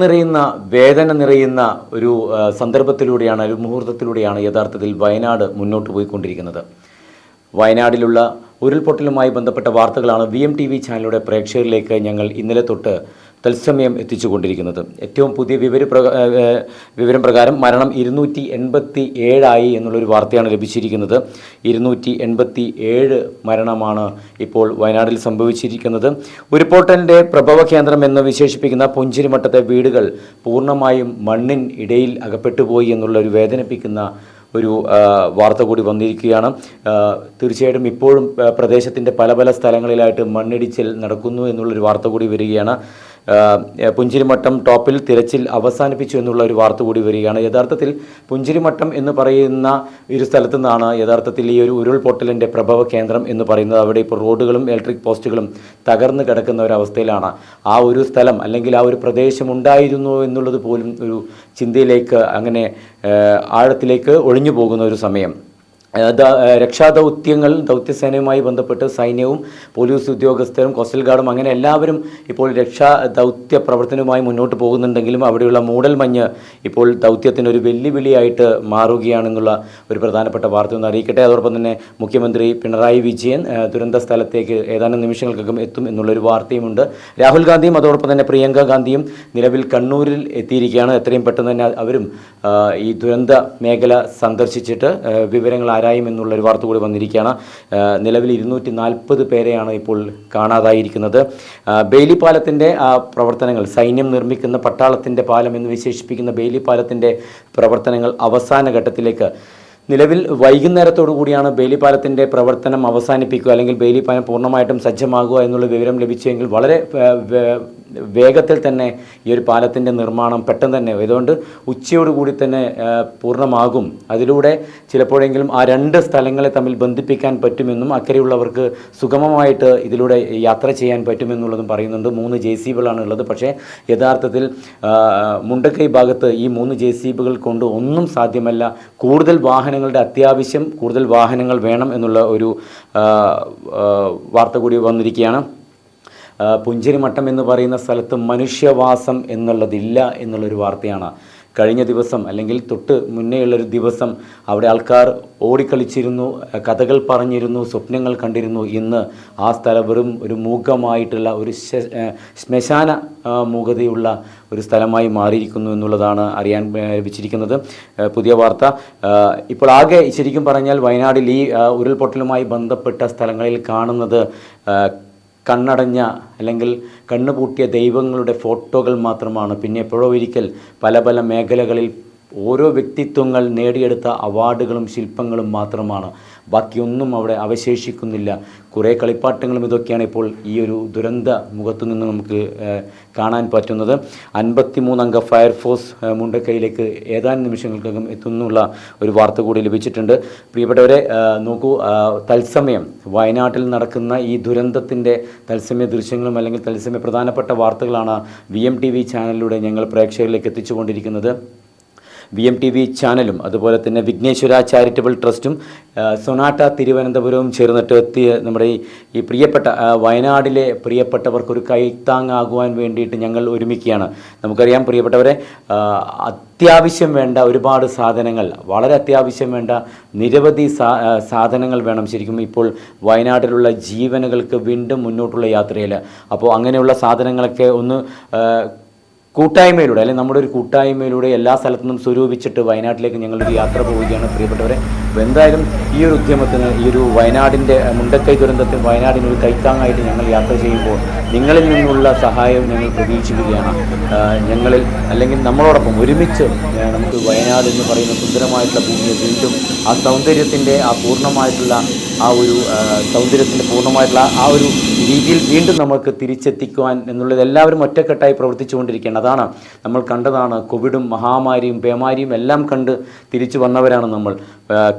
നിറയുന്ന വേദന നിറയുന്ന ഒരു സന്ദർഭത്തിലൂടെയാണ് ഒരു മുഹൂർത്തത്തിലൂടെയാണ് യഥാർത്ഥത്തിൽ വയനാട് മുന്നോട്ട് പോയിക്കൊണ്ടിരിക്കുന്നത്. വയനാടിലുള്ള ഉരുൾപൊട്ടലുമായി ബന്ധപ്പെട്ട വാർത്തകളാണ് വി എം ടി വി ചാനലിലൂടെ പ്രേക്ഷകരിലേക്ക് ഞങ്ങൾ ഇന്നലെ തൊട്ട് തത്സമയം എത്തിച്ചുകൊണ്ടിരിക്കുന്നത്. ഏറ്റവും പുതിയ വിവര വിവരം പ്രകാരം മരണം ഇരുന്നൂറ്റി എൺപത്തി ഏഴായി എന്നുള്ളൊരു വാർത്തയാണ് ലഭിച്ചിരിക്കുന്നത്. ഇരുന്നൂറ്റി എൺപത്തി ഏഴ് മരണമാണ് ഇപ്പോൾ വയനാട്ടിൽ സംഭവിച്ചിരിക്കുന്നത്. ഉരുൾപൊട്ടലിന്റെ പ്രഭവ കേന്ദ്രം എന്ന് വിശേഷിപ്പിക്കുന്ന പുഞ്ചിരിമട്ടത്തെ വീടുകൾ പൂർണമായും മണ്ണിൻ ഇടയിൽ അകപ്പെട്ടുപോയി എന്നുള്ള ഒരു വേദനിപ്പിക്കുന്ന ഒരു വാർത്ത കൂടി വന്നിരിക്കുകയാണ്. തീർച്ചയായിട്ടും ഇപ്പോഴും പ്രദേശത്തിന്റെ പല പല സ്ഥലങ്ങളിലായിട്ട് മണ്ണിടിച്ചിൽ നടക്കുന്നു എന്നുള്ളൊരു വാർത്ത കൂടി വരികയാണ്. പുഞ്ചിരിമട്ടം ടോപ്പിൽ തിരച്ചിൽ അവസാനിപ്പിച്ചു എന്നുള്ള ഒരു വാർത്ത കൂടി വരികയാണ്. യഥാർത്ഥത്തിൽ പുഞ്ചിരിമട്ടം എന്ന് പറയുന്ന ഒരു സ്ഥലത്തു നിന്നാണ് യഥാർത്ഥത്തിൽ ഈ ഒരു ഉരുൾപൊട്ടലിന്റെ പ്രഭവ കേന്ദ്രം എന്ന് പറയുന്നത്. അവിടെ ഇപ്പോൾ റോഡുകളും ഇലക്ട്രിക് പോസ്റ്റുകളും തകർന്നു കിടക്കുന്ന ഒരവസ്ഥയിലാണ് ആ ഒരു സ്ഥലം അല്ലെങ്കിൽ ആ ഒരു പ്രദേശം ഉണ്ടായിരുന്നു എന്നുള്ളത് പോലും ഒരു ചിന്തയിലേക്ക് അങ്ങനെ ആഴത്തിലേക്ക് ഒഴിഞ്ഞു പോകുന്ന ഒരു സമയം. രക്ഷാദൗത്യങ്ങൾ ദൗത്യസേനയുമായി ബന്ധപ്പെട്ട് സൈന്യവും പോലീസ് ഉദ്യോഗസ്ഥരും കോസ്റ്റൽ ഗാർഡും അങ്ങനെ എല്ലാവരും ഇപ്പോൾ രക്ഷാ ദൗത്യ പ്രവർത്തനവുമായി മുന്നോട്ട് പോകുന്നുണ്ടെങ്കിലും അവിടെയുള്ള മൂടൽമഞ്ഞ് ഇപ്പോൾ ദൗത്യത്തിന് ഒരു വെല്ലുവിളിയായിട്ട് മാറുകയാണെന്നുള്ള ഒരു പ്രധാനപ്പെട്ട വാർത്ത ഒന്ന് അറിയിക്കട്ടെ. അതോടൊപ്പം തന്നെ മുഖ്യമന്ത്രി പിണറായി വിജയൻ ദുരന്ത സ്ഥലത്തേക്ക് ഏതാനും നിമിഷങ്ങൾക്കകം എത്തും എന്നുള്ളൊരു വാർത്തയുമുണ്ട്. രാഹുൽ ഗാന്ധിയും അതോടൊപ്പം തന്നെ പ്രിയങ്ക ഗാന്ധിയും നിലവിൽ കണ്ണൂരിൽ എത്തിയിരിക്കുകയാണ്. എത്രയും പെട്ടെന്ന് തന്നെ അവരും ഈ ദുരന്ത മേഖല സന്ദർശിച്ചിട്ട് വിവരങ്ങൾ ആരായും എന്നുള്ളൊരു വാർത്ത കൂടി വന്നിരിക്കുകയാണ്. നിലവിൽ ഇരുന്നൂറ്റി നാൽപ്പത് പേരെയാണ് ഇപ്പോൾ കാണാതായിരിക്കുന്നത്. ബെയിലി പാലത്തിന്റെ പ്രവർത്തനങ്ങൾ സൈന്യം നിർമ്മിക്കുന്ന പട്ടാളത്തിന്റെ പാലം എന്ന് വിശേഷിപ്പിക്കുന്ന ബെയിലി പ്രവർത്തനങ്ങൾ അവസാന ഘട്ടത്തിലേക്ക്. നിലവിൽ വൈകുന്നേരത്തോടു കൂടിയാണ് ബേലിപ്പാലത്തിന്റെ പാലത്തിന്റെ പ്രവർത്തനം അവസാനിപ്പിക്കുക അല്ലെങ്കിൽ ബേലിപ്പാലം പാലം പൂർണമായിട്ടും സജ്ജമാകുക എന്നുള്ള വിവരം ലഭിച്ചെങ്കിൽ വളരെ വേഗത്തിൽ തന്നെ ഈ ഒരു പാലത്തിന്റെ നിർമ്മാണം പെട്ടെന്ന് തന്നെ അതുകൊണ്ട് ഉച്ചയോടുകൂടി തന്നെ പൂർണമാകും. അതിലൂടെ ചിലപ്പോഴെങ്കിലും ആ രണ്ട് സ്ഥലങ്ങളെ തമ്മിൽ ബന്ധിപ്പിക്കാൻ പറ്റുമെന്നും അക്കരെയുള്ളവർക്ക് സുഗമമായിട്ട് ഇതിലൂടെ യാത്ര ചെയ്യാൻ പറ്റുമെന്നുള്ളതും പറയുന്നുണ്ട്. മൂന്ന് ജെ സി ഉള്ളത്. പക്ഷേ യഥാർത്ഥത്തിൽ മുണ്ടക്കൈ ഭാഗത്ത് ഈ മൂന്ന് ജെ സി ബികൾ കൊണ്ട് ഒന്നും സാധ്യമല്ല. കൂടുതൽ വാഹനങ്ങളുടെ അത്യാവശ്യം കൂടുതൽ വാഹനങ്ങൾ വേണം എന്നുള്ള ഒരു വാർത്ത കൂടി വന്നിരിക്കുകയാണ്. പുഞ്ചിരിമട്ടം എന്ന് പറയുന്ന സ്ഥലത്ത് മനുഷ്യവാസം എന്നുള്ളതില്ല എന്നുള്ളൊരു വാർത്തയാണ്. കഴിഞ്ഞ ദിവസം അല്ലെങ്കിൽ തൊട്ട് മുന്നേയുള്ളൊരു ദിവസം അവിടെ ആൾക്കാർ ഓടിക്കളിച്ചിരുന്നു കഥകൾ പറഞ്ഞിരുന്നു സ്വപ്നങ്ങൾ കണ്ടിരുന്നു ഇന്ന് ആ സ്ഥലം വെറും ഒരു മൂകമായിട്ടുള്ള ഒരു ശ്മശാന മൂകതയുള്ള ഒരു സ്ഥലമായി മാറിയിരിക്കുന്നു എന്നുള്ളതാണ് അറിയാൻ ലഭിച്ചിരിക്കുന്നത്. പുതിയ വാർത്ത. ഇപ്പോൾ ആകെ ശരിക്കും പറഞ്ഞാൽ വയനാടിൽ ഈ ഉരുൾപൊട്ടലുമായി ബന്ധപ്പെട്ട സ്ഥലങ്ങളിൽ കാണുന്നത് കണ്ണടഞ്ഞ അല്ലെങ്കിൽ കണ്ണുപൂട്ടിയ ദൈവങ്ങളുടെ ഫോട്ടോകൾ മാത്രമാണ്. പിന്നെ എപ്പോഴോ ഒരിക്കൽ പല പല മേഖലകളിൽ ഓരോ വ്യക്തിത്വങ്ങൾ നേടിയെടുത്ത അവാർഡുകളും ശില്പങ്ങളും മാത്രമാണ്. ബാക്കിയൊന്നും അവിടെ അവശേഷിക്കുന്നില്ല. കുറേ കളിപ്പാട്ടങ്ങളും ഇതൊക്കെയാണ് ഇപ്പോൾ ഈ ഒരു ദുരന്ത മുഖത്തു നിന്ന് നമുക്ക് കാണാൻ പറ്റുന്നത്. അൻപത്തിമൂന്നംഗ ഫയർഫോഴ്സ് മുണ്ടക്കൈയിലേക്ക് ഏതാനും നിമിഷങ്ങൾക്കകം എത്തുന്നുള്ള ഒരു വാർത്ത കൂടി ലഭിച്ചിട്ടുണ്ട്. പ്രിയപ്പെട്ടവരെ നോക്കൂ തത്സമയം വയനാട്ടിൽ നടക്കുന്ന ഈ ദുരന്തത്തിന്റെ തത്സമയ ദൃശ്യങ്ങളും അല്ലെങ്കിൽ തത്സമയ പ്രധാനപ്പെട്ട വാർത്തകളാണ് വി എം ടി വി ചാനലിലൂടെ ഞങ്ങൾ പ്രേക്ഷകരിലേക്ക് എത്തിച്ചുകൊണ്ടിരിക്കുന്നത്. വി എം ടി വി ചാനലും അതുപോലെ തന്നെ വിഘ്നേശ്വര ചാരിറ്റബിൾ ട്രസ്റ്റും സൊനാട്ട തിരുവനന്തപുരവും ചേർന്നിട്ട് നമ്മുടെ ഈ പ്രിയപ്പെട്ട വയനാടിലെ പ്രിയപ്പെട്ടവർക്കൊരു കൈത്താങ്ങാകുവാൻ വേണ്ടിയിട്ട് ഞങ്ങൾ ഒരുമിക്കുകയാണ്. നമുക്കറിയാം പ്രിയപ്പെട്ടവരെ അത്യാവശ്യം വേണ്ട ഒരുപാട് സാധനങ്ങൾ വളരെ അത്യാവശ്യം വേണ്ട നിരവധി സാധനങ്ങൾ വേണം ശരിക്കും ഇപ്പോൾ വയനാട്ടിലുള്ള ജീവനുകൾക്ക് വീണ്ടും മുന്നോട്ടുള്ള യാത്രയിൽ. അപ്പോൾ അങ്ങനെയുള്ള സാധനങ്ങളൊക്കെ ഒന്ന് കൂട്ടായ്മയിലൂടെ അല്ലെങ്കിൽ നമ്മുടെ ഒരു കൂട്ടായ്മയിലൂടെ എല്ലാ സ്ഥലത്തു നിന്നും സ്വരൂപിച്ചിട്ട് വയനാട്ടിലേക്ക് ഞങ്ങളൊരു യാത്ര പോവുകയാണ്. പ്രിയപ്പെട്ടവരെ അപ്പോൾ എന്തായാലും ഈ ഒരു ഉദ്യമത്തിന് ഈ ഒരു വയനാടിന്റെ മുണ്ടക്കൈ ദുരന്തത്തിൽ വയനാടിന് ഒരു കൈത്താങ്ങായിട്ട് ഞങ്ങൾ യാത്ര ചെയ്യുമ്പോൾ നിങ്ങളിൽ നിന്നുള്ള സഹായം ഞങ്ങൾ പ്രതീക്ഷിക്കുകയാണ്. ഞങ്ങളിൽ അല്ലെങ്കിൽ നമ്മളോടൊപ്പം ഒരുമിച്ച് നമുക്ക് വയനാട് എന്ന് പറയുന്ന സുന്ദരമായിട്ടുള്ള ഭൂമിയെ വീണ്ടും ആ സൗന്ദര്യത്തിന്റെ ആ പൂർണമായിട്ടുള്ള ആ ഒരു സൗന്ദര്യത്തിന്റെ പൂർണമായിട്ടുള്ള ആ ഒരു രീതിയിൽ വീണ്ടും നമുക്ക് തിരിച്ചെത്തിക്കുവാൻ എന്നുള്ളത് എല്ലാവരും ഒറ്റക്കെട്ടായി പ്രവർത്തിച്ചുകൊണ്ടിരിക്കുകയാണ്. അതാണ് നമ്മൾ കണ്ടതാണ്. കോവിഡും മഹാമാരിയും പേമാരിയും എല്ലാം കണ്ട് തിരിച്ചു വന്നവരാണ് നമ്മൾ.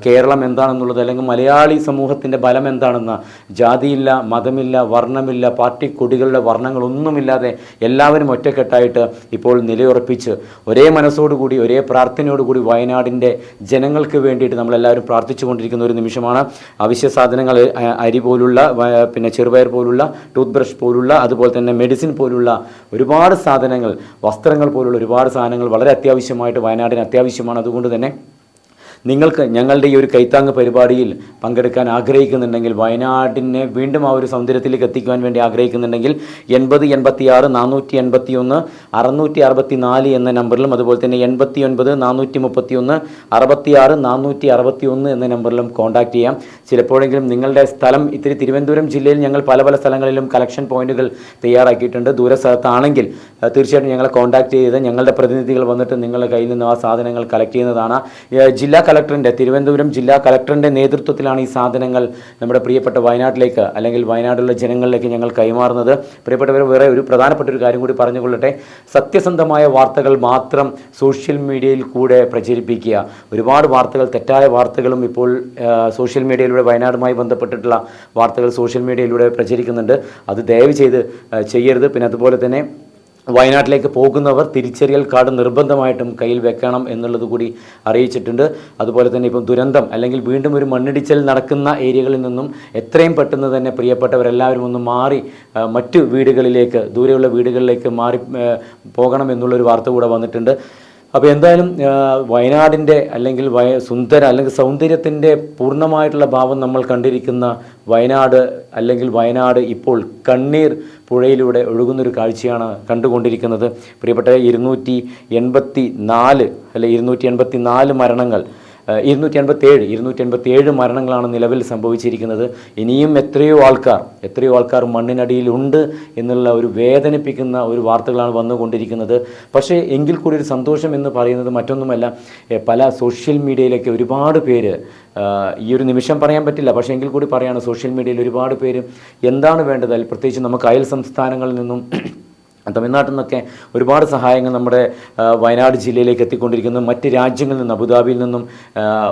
കേരളം എന്താണെന്നുള്ളത് അല്ലെങ്കിൽ മലയാളി സമൂഹത്തിന്റെ ബലം എന്താണെന്ന് ജാതിയില്ല മതമില്ല വർണമില്ല പാർട്ടി കൊടികളുടെ വർണങ്ങളൊന്നുമില്ലാതെ എല്ലാവരും ഒറ്റക്കെട്ടായിട്ട് ഇപ്പോൾ നിലയുറപ്പിച്ച് ഒരേ മനസ്സോടുകൂടി ഒരേ പ്രാർത്ഥനയോടുകൂടി വയനാടിന്റെ ജനങ്ങൾക്ക് വേണ്ടിയിട്ട് നമ്മളെല്ലാവരും പ്രാർത്ഥിച്ചുകൊണ്ടിരിക്കുന്ന ഒരു നിമിഷമാണ്. അവശ്യ സാധനങ്ങൾ അരി പോലുള്ള പിന്നെ ചെറുപയർ പോലുള്ള ടൂത്ത് ബ്രഷ് പോലുള്ള അതുപോലെ തന്നെ മെഡിസിൻ പോലുള്ള ഒരുപാട് സാധനങ്ങൾ വസ്ത്രങ്ങൾ പോലുള്ള ഒരുപാട് സാധനങ്ങൾ വളരെ അത്യാവശ്യമായിട്ട് വയനാടിന് അത്യാവശ്യമാണ്. അതുകൊണ്ട് തന്നെ നിങ്ങൾക്ക് ഞങ്ങളുടെ ഈ ഒരു കൈത്താങ് പരിപാടിയിൽ പങ്കെടുക്കാൻ ആഗ്രഹിക്കുന്നുണ്ടെങ്കിൽ വയനാടിനെ വീണ്ടും ആ ഒരു സൗന്ദര്യത്തിലേക്ക് എത്തിക്കുവാൻ വേണ്ടി ആഗ്രഹിക്കുന്നുണ്ടെങ്കിൽ എൺപത് എൺപത്തി ആറ് നാനൂറ്റി എൺപത്തി ഒന്ന് അറുന്നൂറ്റി അറുപത്തി നാല് എന്ന നമ്പറിലും അതുപോലെ തന്നെ എൺപത്തി ഒൻപത് നാനൂറ്റി മുപ്പത്തി ഒന്ന് അറുപത്തി ആറ് നാനൂറ്റി അറുപത്തി ഒന്ന് എന്ന നമ്പറിലും കോൺടാക്റ്റ് ചെയ്യാം. ചിലപ്പോഴെങ്കിലും നിങ്ങളുടെ സ്ഥലം ഇത്തിരി തിരുവനന്തപുരം ജില്ലയിൽ ഞങ്ങൾ പല പല സ്ഥലങ്ങളിലും കളക്ഷൻ പോയിന്റുകൾ തയ്യാറാക്കിയിട്ടുണ്ട്. ദൂര സ്ഥലത്താണെങ്കിൽ തീർച്ചയായിട്ടും ഞങ്ങളെ കോൺടാക്ട് ചെയ്ത് ഞങ്ങളുടെ പ്രതിനിധികൾ വന്നിട്ട് നിങ്ങളുടെ കയ്യിൽ നിന്ന് ആ സാധനങ്ങൾ കളക്ട് ചെയ്യുന്നതാണ്. ജില്ലാ കളക്ടറിന്റെ തിരുവനന്തപുരം ജില്ലാ കളക്ടറിന്റെ നേതൃത്വത്തിലാണ് ഈ സാധനങ്ങൾ നമ്മുടെ പ്രിയപ്പെട്ട വയനാട്ടിലേക്ക് അല്ലെങ്കിൽ വയനാട്ടിലുള്ള ജനങ്ങളിലേക്ക് ഞങ്ങൾ കൈമാറുന്നത്. പ്രിയപ്പെട്ടവർ വേറെ ഒരു പ്രധാനപ്പെട്ട ഒരു കാര്യം കൂടി പറഞ്ഞുകൊള്ളട്ടെ. സത്യസന്ധമായ വാർത്തകൾ മാത്രം സോഷ്യൽ മീഡിയയിൽ കൂടെ പ്രചരിപ്പിക്കുക. ഒരുപാട് വാർത്തകൾ തെറ്റായ വാർത്തകളും ഇപ്പോൾ സോഷ്യൽ മീഡിയയിലൂടെ വയനാടുമായി ബന്ധപ്പെട്ടിട്ടുള്ള വാർത്തകൾ സോഷ്യൽ മീഡിയയിലൂടെ പ്രചരിക്കുന്നുണ്ട്. അത് ദയവ് ചെയ്ത് ചെയ്യരുത്. പിന്നെ അതുപോലെ തന്നെ വയനാട്ടിലേക്ക് പോകുന്നവർ തിരിച്ചറിയൽ കാർഡ് നിർബന്ധമായിട്ടും കയ്യിൽ വെക്കണം എന്നുള്ളത് കൂടി അറിയിച്ചിട്ടുണ്ട്. അതുപോലെ തന്നെ ഇപ്പം ദുരന്തം അല്ലെങ്കിൽ വീണ്ടും ഒരു മണ്ണിടിച്ചൽ നടക്കുന്ന ഏരിയകളിൽ നിന്നും എത്രയും പെട്ടെന്ന് തന്നെ പ്രിയപ്പെട്ടവരെല്ലാവരും ഒന്ന് മാറി മറ്റു വീടുകളിലേക്ക് ദൂരെയുള്ള വീടുകളിലേക്ക് മാറി പോകണം എന്നുള്ളൊരു വാർത്ത കൂടെ വന്നിട്ടുണ്ട്. അപ്പോൾ എന്തായാലും വയനാടിന്റെ അല്ലെങ്കിൽ വയ സുന്ദര അല്ലെങ്കിൽ സൗന്ദര്യത്തിന്റെ പൂർണമായിട്ടുള്ള ഭാവം നമ്മൾ കണ്ടിരിക്കുന്ന വയനാട് അല്ലെങ്കിൽ വയനാട് ഇപ്പോൾ കണ്ണീർ പുഴയിലൂടെ ഒഴുകുന്നൊരു കാഴ്ചയാണ് കണ്ടുകൊണ്ടിരിക്കുന്നത്. പ്രിയപ്പെട്ട ഇരുന്നൂറ്റി എൺപത്തി നാല് അല്ലെ ഇരുന്നൂറ്റി എൺപത്തി നാല് മരണങ്ങൾ ഇരുന്നൂറ്റി എൺപത്തി ഏഴ് ഇരുന്നൂറ്റി എൺപത്തി ഏഴ് മരണങ്ങളാണ് നിലവിൽ സംഭവിച്ചിരിക്കുന്നത്. ഇനിയും എത്രയോ ആൾക്കാർ എത്രയോ ആൾക്കാർ മണ്ണിനടിയിലുണ്ട് എന്നുള്ള ഒരു വേദനിപ്പിക്കുന്ന ഒരു വാർത്തകളാണ് വന്നുകൊണ്ടിരിക്കുന്നത്. പക്ഷേ എങ്കിൽ കൂടി ഒരു സന്തോഷം എന്ന് പറയുന്നത് മറ്റൊന്നുമല്ല. പല സോഷ്യൽ മീഡിയയിലൊക്കെ ഒരുപാട് പേര് ഈ ഒരു നിമിഷം പറയാൻ പറ്റില്ല. പക്ഷേ എങ്കിൽ കൂടി പറയാണ് സോഷ്യൽ മീഡിയയിൽ ഒരുപാട് പേര് എന്താണ് വേണ്ടത്? പ്രത്യേകിച്ച് നമുക്ക് അയൽ സംസ്ഥാനങ്ങളിൽ നിന്നും തമിഴ്നാട്ടിൽ നിന്നൊക്കെ ഒരുപാട് സഹായങ്ങൾ നമ്മുടെ വയനാട് ജില്ലയിലേക്ക് എത്തിക്കൊണ്ടിരിക്കുന്നു. മറ്റ് രാജ്യങ്ങളിൽ നിന്നും അബുദാബിയിൽ നിന്നും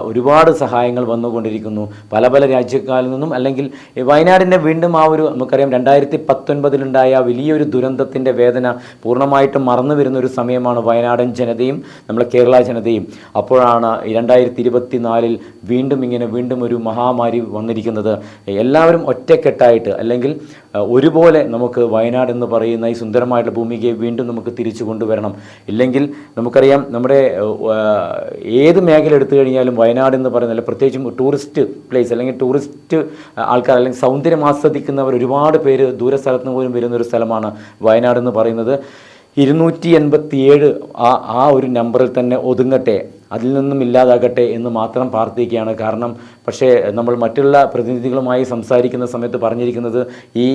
ഒരുപാട് സഹായങ്ങൾ വന്നുകൊണ്ടിരിക്കുന്നു. പല പല രാജ്യക്കാരിൽ നിന്നും അല്ലെങ്കിൽ വയനാടിന്റെ വീണ്ടും ആ ഒരു നമുക്കറിയാം രണ്ടായിരത്തി പത്തൊൻപതിലുണ്ടായ വലിയൊരു ദുരന്തത്തിന്റെ വേദന പൂർണമായിട്ടും മറന്നു വരുന്ന ഒരു സമയമാണ് വയനാടൻ ജനതയും നമ്മുടെ കേരള ജനതയും. അപ്പോഴാണ് രണ്ടായിരത്തി ഇരുപത്തി നാലിൽ വീണ്ടും ഇങ്ങനെ വീണ്ടും ഒരു മഹാമാരി വന്നിരിക്കുന്നത്. എല്ലാവരും ഒറ്റക്കെട്ടായിട്ട് അല്ലെങ്കിൽ ഒരുപോലെ നമുക്ക് വയനാട് എന്ന് പറയുന്ന ഈ സുന്ദരമായിട്ടുള്ള ഭൂമിക്ക് വീണ്ടും നമുക്ക് തിരിച്ചു കൊണ്ടുവരണം. ഇല്ലെങ്കിൽ നമുക്കറിയാം നമ്മുടെ ഏത് മേഖല എടുത്തു കഴിഞ്ഞാലും വയനാട് എന്ന് പറയുന്നത് പ്രത്യേകിച്ചും ടൂറിസ്റ്റ് പ്ലേസ് അല്ലെങ്കിൽ ടൂറിസ്റ്റ് ആൾക്കാർ അല്ലെങ്കിൽ സൗന്ദര്യം ആസ്വദിക്കുന്നവർ ഒരുപാട് പേര് ദൂര സ്ഥലത്ത് നിന്ന് പോലും വരുന്നൊരു സ്ഥലമാണ് വയനാട് എന്ന് പറയുന്നത്. ഇരുന്നൂറ്റി എൺപത്തിയേഴ് ആ ആ ഒരു നമ്പറിൽ തന്നെ ഒതുങ്ങട്ടെ. അതിൽ നിന്നും ഇല്ലാതാകട്ടെ എന്ന് മാത്രം പ്രാർത്ഥിക്കുകയാണ്. കാരണം പക്ഷേ നമ്മൾ മറ്റുള്ള പ്രതിനിധികളുമായി സംസാരിക്കുന്ന സമയത്ത് പറഞ്ഞിരിക്കുന്നത് ഈ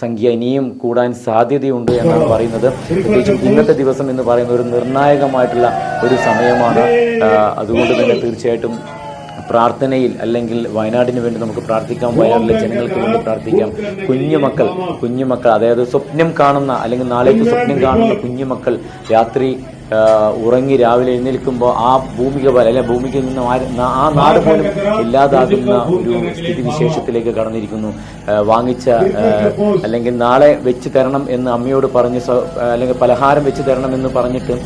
സംഖ്യ ഇനിയും കൂടാൻ സാധ്യതയുണ്ട് എന്നാണ് പറയുന്നത്. പ്രത്യേകിച്ചും ഇന്നത്തെ ദിവസം എന്ന് പറയുന്ന ഒരു നിർണായകമായിട്ടുള്ള ഒരു സമയമാണ്. അതുകൊണ്ട് തന്നെ തീർച്ചയായിട്ടും പ്രാർത്ഥനയിൽ അല്ലെങ്കിൽ വയനാടിന് വേണ്ടി നമുക്ക് പ്രാർത്ഥിക്കാം വയനാട്ടിലെ ജനങ്ങൾക്ക് വേണ്ടി പ്രാർത്ഥിക്കാം. കുഞ്ഞുമക്കൾ കുഞ്ഞുമക്കൾ അതായത് സ്വപ്നം കാണുന്ന അല്ലെങ്കിൽ നാളേക്ക് സ്വപ്നം കാണുന്ന കുഞ്ഞുമക്കൾ രാത്രി ഉറങ്ങി രാവിലെ എഴുന്നേൽക്കുമ്പോൾ ആ ഭൂമിക പോലെ അല്ലെ ഭൂമിക്ക് നിന്ന് ആ- നാട് പോലും ഇല്ലാതാകുന്ന ഒരു സ്ഥിതിവിശേഷത്തിലേക്ക് കടന്നിരിക്കുന്നു. വാങ്ങിച്ച അല്ലെങ്കിൽ നാളെ വെച്ച് തരണം എന്ന് അമ്മയോട് പറഞ്ഞ് അല്ലെങ്കിൽ പലഹാരം വെച്ച് തരണം എന്ന് പറഞ്ഞിട്ട്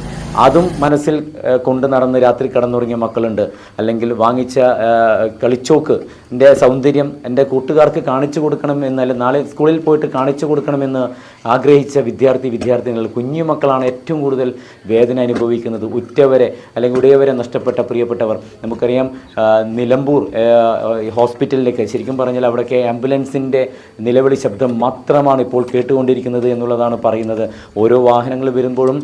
അതും മനസ്സിൽ കൊണ്ട് നടന്ന് രാത്രി കടന്നുറങ്ങിയ മക്കളുണ്ട്. അല്ലെങ്കിൽ വാങ്ങിച്ച ആ, കളിച്ചോക്ക് എന്റെ സൗന്ദര്യം എന്റെ കൂട്ടുകാർക്ക് കാണിച്ചു കൊടുക്കണം എന്നല്ല നാളെ സ്കൂളിൽ പോയിട്ട് കാണിച്ചു കൊടുക്കണമെന്ന് ആഗ്രഹിച്ച വിദ്യാർത്ഥി വിദ്യാർത്ഥിനികൾ കുഞ്ഞു മക്കളാണ് ഏറ്റവും കൂടുതൽ വേദന അനുഭവിക്കുന്നത്. ഉറ്റവരെ അല്ലെങ്കിൽ ഉടയവരെ നഷ്ടപ്പെട്ട പ്രിയപ്പെട്ടവർ. നമുക്കറിയാം നിലമ്പൂർ ഹോസ്പിറ്റലിലേക്ക് ശരിക്കും പറഞ്ഞാൽ അവിടെയൊക്കെ ആംബുലൻസിന്റെ നിലവിളി ശബ്ദം മാത്രമാണ് ഇപ്പോൾ കേട്ടുകൊണ്ടിരിക്കുന്നത് എന്നുള്ളതാണ് പറയുന്നത്. ഓരോ വാഹനങ്ങൾ വരുമ്പോഴും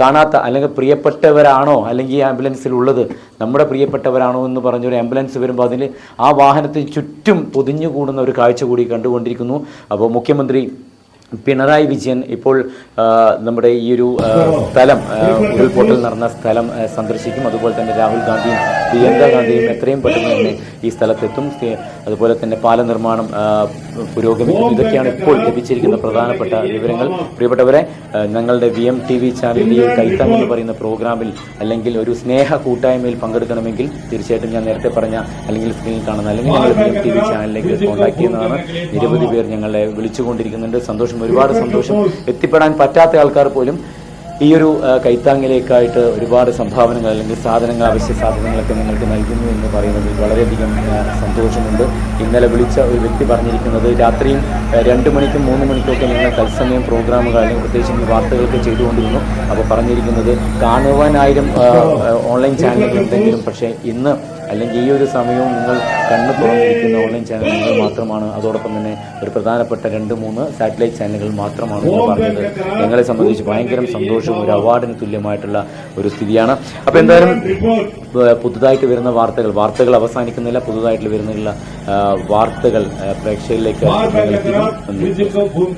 കാണാത്ത അല്ലെങ്കിൽ പ്രിയപ്പെട്ടവരാണോ അല്ലെങ്കിൽ ഈ ആംബുലൻസിൽ ഉള്ളത് നമ്മുടെ പ്രിയപ്പെട്ടവരാണോ എന്ന് പറഞ്ഞൊരു ആംബുലൻസ് വരുമ്പോൾ അതിന് ആ വാഹനത്തിന് ചുറ്റും പൊതിഞ്ഞു പൊതിഞ്ഞുകൂടുന്ന ഒരു കാഴ്ച കൂടി കണ്ടുകൊണ്ടിരിക്കുന്നു. അപ്പോൾ മുഖ്യമന്ത്രി പിണറായി വിജയൻ ഇപ്പോൾ നമ്മുടെ ഈ ഒരു സ്ഥലം ഉരുൾപൊട്ടൽ നടന്ന സ്ഥലം സന്ദർശിക്കും. അതുപോലെ തന്നെ രാഹുൽ ഗാന്ധിയും പ്രിയങ്ക ഗാന്ധിയും എത്രയും പെട്ടെന്ന് തന്നെ ഈ സ്ഥലത്തെത്തും. സ്ഥി- അതുപോലെ തന്നെ പാല നിർമ്മാണം പുരോഗമിക്കും ഇതൊക്കെയാണ് ഇപ്പോൾ ലഭിച്ചിരിക്കുന്ന പ്രധാനപ്പെട്ട വിവരങ്ങൾ. പ്രിയപ്പെട്ടവരെ ഞങ്ങളുടെ വി എം ടി വി ചാനലിന്റെ കൈത്തം എന്ന് പറയുന്ന പ്രോഗ്രാമിൽ അല്ലെങ്കിൽ ഒരു സ്നേഹ കൂട്ടായ്മയിൽ പങ്കെടുക്കണമെങ്കിൽ തീർച്ചയായിട്ടും ഞാൻ നേരത്തെ പറഞ്ഞ അല്ലെങ്കിൽ സ്ക്രീനിൽ കാണുന്ന അല്ലെങ്കിൽ ഞങ്ങൾ വി എം ടി വി ചാനലിലേക്ക് കോൺടാക്ട് ചെയ്യുന്നതാണ്. നിരവധി പേർ ഞങ്ങളെ വിളിച്ചുകൊണ്ടിരിക്കുന്നുണ്ട്. സന്തോഷം ഒരുപാട് സന്തോഷം. എത്തിപ്പെടാൻ പറ്റാത്ത ആൾക്കാർ പോലും ഈ ഒരു കൈത്താങ്ങിലേക്കായിട്ട് ഒരുപാട് സംഭാവനകൾ അല്ലെങ്കിൽ സാധനങ്ങൾ അവശ്യ സാധനങ്ങളൊക്കെ നിങ്ങൾക്ക് നൽകുന്നു എന്ന് പറയുന്നതിൽ വളരെയധികം സന്തോഷമുണ്ട്. ഇന്നലെ വിളിച്ച ഒരു വ്യക്തി പറഞ്ഞിരിക്കുന്നത് രാത്രിയും രണ്ട് മണിക്കും മൂന്ന് മണിക്കൊക്കെ നിങ്ങൾ തത്സമയം പ്രോഗ്രാമുകൾ അല്ലെങ്കിൽ പ്രത്യേകിച്ച് വാർത്തകളൊക്കെ ചെയ്തുകൊണ്ടിരുന്നു. അപ്പോൾ പറഞ്ഞിരിക്കുന്നത് കാണുവാനായിരം ഓൺലൈൻ ചാനലുകൾ ഉണ്ടെങ്കിലും പക്ഷേ ഇന്ന് അല്ലെങ്കിൽ ഈ ഒരു സമയവും നിങ്ങൾ കണ്ണ് തുറന്നിരിക്കുന്ന ഓൺലൈൻ ചാനലുകൾ മാത്രമാണ്. അതോടൊപ്പം തന്നെ ഒരു പ്രധാനപ്പെട്ട രണ്ട് മൂന്ന് സാറ്റലൈറ്റ് ചാനലുകൾ മാത്രമാണ് എന്ന് പറഞ്ഞത്. ഞങ്ങളെ സംബന്ധിച്ച് ഭയങ്കര സന്തോഷവും ഒരു അവാർഡിന് തുല്യമായിട്ടുള്ള ഒരു സ്ഥിതിയാണ്. അപ്പോൾ എന്തായാലും പുതുതായിട്ട് വരുന്ന വാർത്തകൾ വാർത്തകൾ അവസാനിക്കുന്നില്ല. പുതുതായിട്ട് വരുന്നുള്ള ആ, വാർത്തകൾ പ്രേക്ഷകരിലേക്ക്